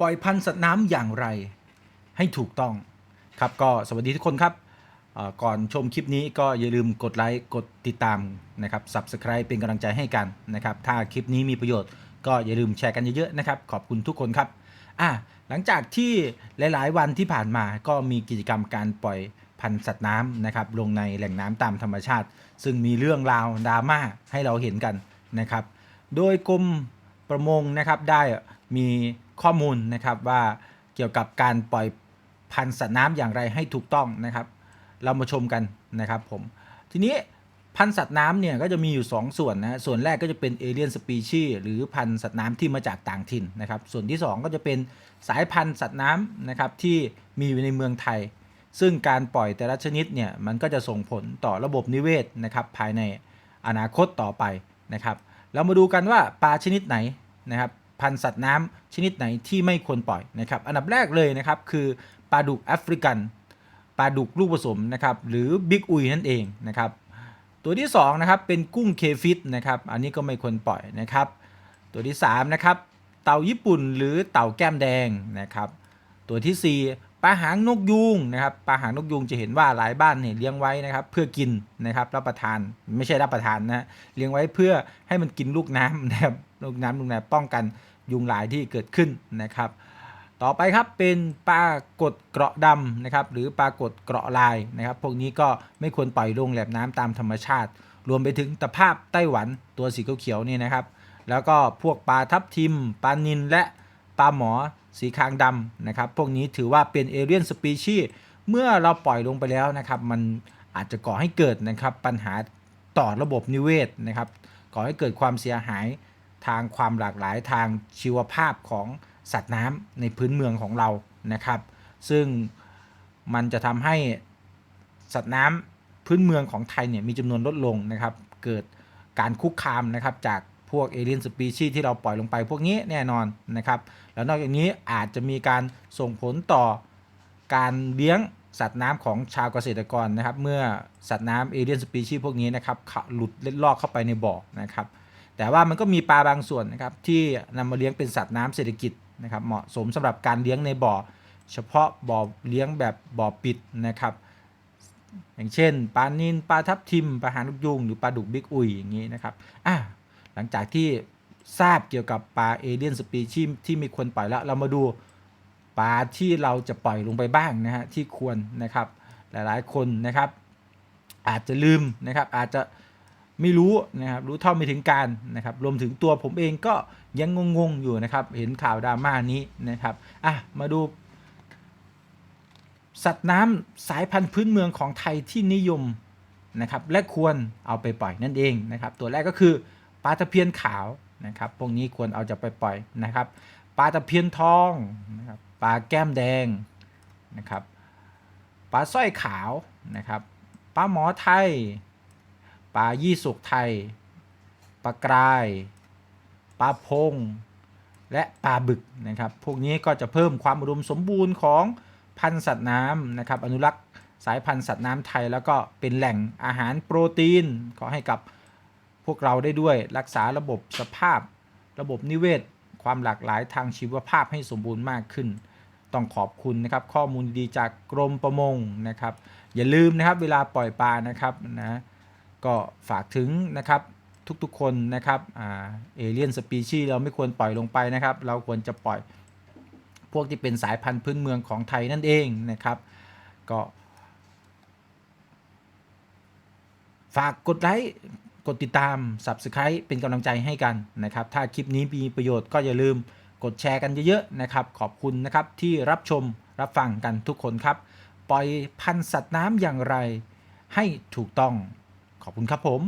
ปล่อยพันธุ์สัตว์น้ำอย่างไรให้ถูกต้องครับก็สวัสดีทุกคนครับก่อนชมคลิปนี้ก็อย่าลืมกดไลค์กดติดตามนะครับ Subscribe เป็นกำลังใจให้กันนะครับ ถ้าคลิปนี้มีประโยชน์ก็อย่าลืมแชร์กันเยอะๆนะครับ ขอบคุณทุกคนครับอะหลังจากที่หลายๆ วันที่ผ่านมาก็มีกิจกรรมการปล่อยพันธุ์สัตว์น้ำนะครับ ลงในแหล่งน้ำตามธรรมชาติ ซึ่งมีเรื่องราวดราม่าให้เราเห็นกันนะครับ โดยกรมประมงนะครับได้มี ข้อมูลนะครับว่าเกี่ยวกับการปล่อยพันธุ์สัตว์น้ำอย่างไรให้ถูกต้องนะครับ เรามาชมกันนะครับผมทีนี้พันธุ์สัตว์น้ำเนี่ยก็จะมีอยู่ 2 ส่วนนะส่วนแรกก็จะเป็นเอเลียนสปีชีหรือพันธุ์สัตว์น้ำที่มาจากต่างถิ่นนะครับ ส่วนที่ 2 ก็จะเป็นสายพันธุ์สัตว์น้ำนะครับที่มีอยู่ในเมืองไทย ซึ่งการปล่อยแต่ละชนิดเนี่ยมันก็จะส่งผลต่อระบบนิเวศนะครับภายในอนาคตต่อไปนะครับ เรามาดูกันว่าปลาชนิดไหนนะครับ พันธุ์สัตว์น้ำชนิดไหนที่ไม่ควรปล่อยนะครับอันดับแรกเลยนะครับคือปลาดุกแอฟริกันปลาดุกลูกผสมนะครับหรือบิ๊กอุยนั่นเองนะครับตัวที่2นะครับเป็นกุ้งเคฟิตนะครับอันนี้ก็ไม่ควรปล่อยนะครับ ตัวที่3นะครับเต่าญี่ปุ่นหรือเต่าแก้มแดงนะครับ ตัวทีสี่4ปลาหางนกยูงนะครับปลาหางนกยูงจะเห็นว่าหลายบ้านเนี่ยเลี้ยงไว้นะครับเพื่อกินนะครับรับประทานไม่ใช่รับประทานนะเลี้ยงไว้เพื่อให้มันกินลูกน้ำนะครับลูกน้ำลูกน้ำป้องกัน ยุงลายที่เกิดขึ้นนะครับ ต่อไปครับเป็นปลากดเกราะดำนะครับ หรือปลากดเกราะลายนะครับ พวกนี้ก็ไม่ควรปล่อยลงแหลมน้ำตามธรรมชาติ รวมไปถึงตะภาพไต้หวันตัวสีเขียวๆนี่นะครับ แล้วก็พวกปลาทับทิมปลานิลและปลาหมอสีคางดำนะครับ พวกนี้ถือว่าเป็นเอเรียนสปีชีเมื่อเราปล่อยลงไปแล้วนะครับ มันอาจจะก่อให้เกิดนะครับปัญหาต่อระบบนิเวศนะครับ ก่อให้เกิดความเสียหาย ทางความหลากหลายทางชีวภาพของสัตว์น้ำในพื้นเมืองของเรานะครับ ซึ่งมันจะทำให้สัตว์น้ำพื้นเมืองของไทยเนี่ยมีจำนวนลดลงนะครับ เกิดการคุกคามนะครับจากพวกเอเลียนสปีชีที่เราปล่อยลงไปพวกนี้แน่นอนนะครับ แล้วนอกจากนี้อาจจะมีการส่งผลต่อการเลี้ยงสัตว์น้ำของชาวเกษตรกรนะครับ เมื่อสัตว์น้ำเอเลียนสปีชีพวกนี้นะครับหลุดเล็ดลอกเข้าไปในบ่อนะครับ แต่ว่ามันก็มีปลาบางส่วนนะครับที่นำมาเลี้ยงเป็นสัตว์น้ำเศรษฐกิจนะครับเหมาะสมสำหรับการเลี้ยงในบ่อ เฉพาะบ่อเลี้ยงแบบบ่อปิดนะครับ อย่างเช่นปลานิลปลาทับทิมปลาหางนกยูงหรือปลาดุกบิ๊กอุยอย่างนี้นะครับอะหลังจากที่ทราบเกี่ยวกับปลาเอเลียนสปีชีส์ที่มีควรปล่อยแล้วเรามาดูปลาที่เราจะปล่อยลงไปบ้างนะฮะที่ควรนะครับหลายๆคนนะครับ อาจจะลืมนะครับอาจจะ ไม่รู้นะครับรู้เท่าไม่ถึงการนะครับรวมถึงตัวผมเองก็ยังงงๆอยู่นะครับ เห็นข่าวดราม่านี้นะครับอะมาดู สัตว์น้ำสายพันธุ์พื้นเมืองของไทยที่นิยมนะครับและควรเอาไปปล่อยนั่นเองนะครับตัวแรกก็คือปลาตะเพียนขาวนะครับพวกนี้ควรเอาจะไปปล่อยนะครับปลาตะเพียนทองนะครับปลาแก้มแดงนะครับปลาสร้อยขาวนะครับปลาหมอไทย ปลายี่สุกไทย ปลากราย ปลาพง และปลาบึกนะครับ พวกนี้ก็จะเพิ่มความอุดมสมบูรณ์ของพันธุ์สัตว์น้ำนะครับ อนุรักษ์สายพันธุ์สัตว์น้ำไทย แล้วก็เป็นแหล่งอาหารโปรตีนขอให้กับพวกเราได้ด้วยรักษาระบบสภาพ ระบบนิเวศ ความหลากหลายทางชีวภาพให้สมบูรณ์มากขึ้น ต้องขอบคุณนะครับ ข้อมูลดีจากกรมประมงนะครับ อย่าลืมนะครับเวลาปล่อยปลานะครับนะ ก็ฝากถึงนะครับทุกๆคนนะครับเอเลียนสปีชีเราไม่ควรปล่อยลงไปนะครับ เราควรจะปล่อยพวกที่เป็นสายพันธุ์พื้นเมืองของไทยนั่นเองนะครับ ก็ ฝากกดไลค์กดติดตาม Subscribe เป็นกำลังใจให้กันนะครับ ถ้าคลิปนี้มีประโยชน์ก็อย่าลืมกดแชร์กันเยอะๆนะครับ ขอบคุณนะครับที่รับชมรับฟังกันทุกคนครับ ปล่อยพันธุ์สัตว์น้ำอย่างไรให้ถูกต้อง ขอบคุณครับผม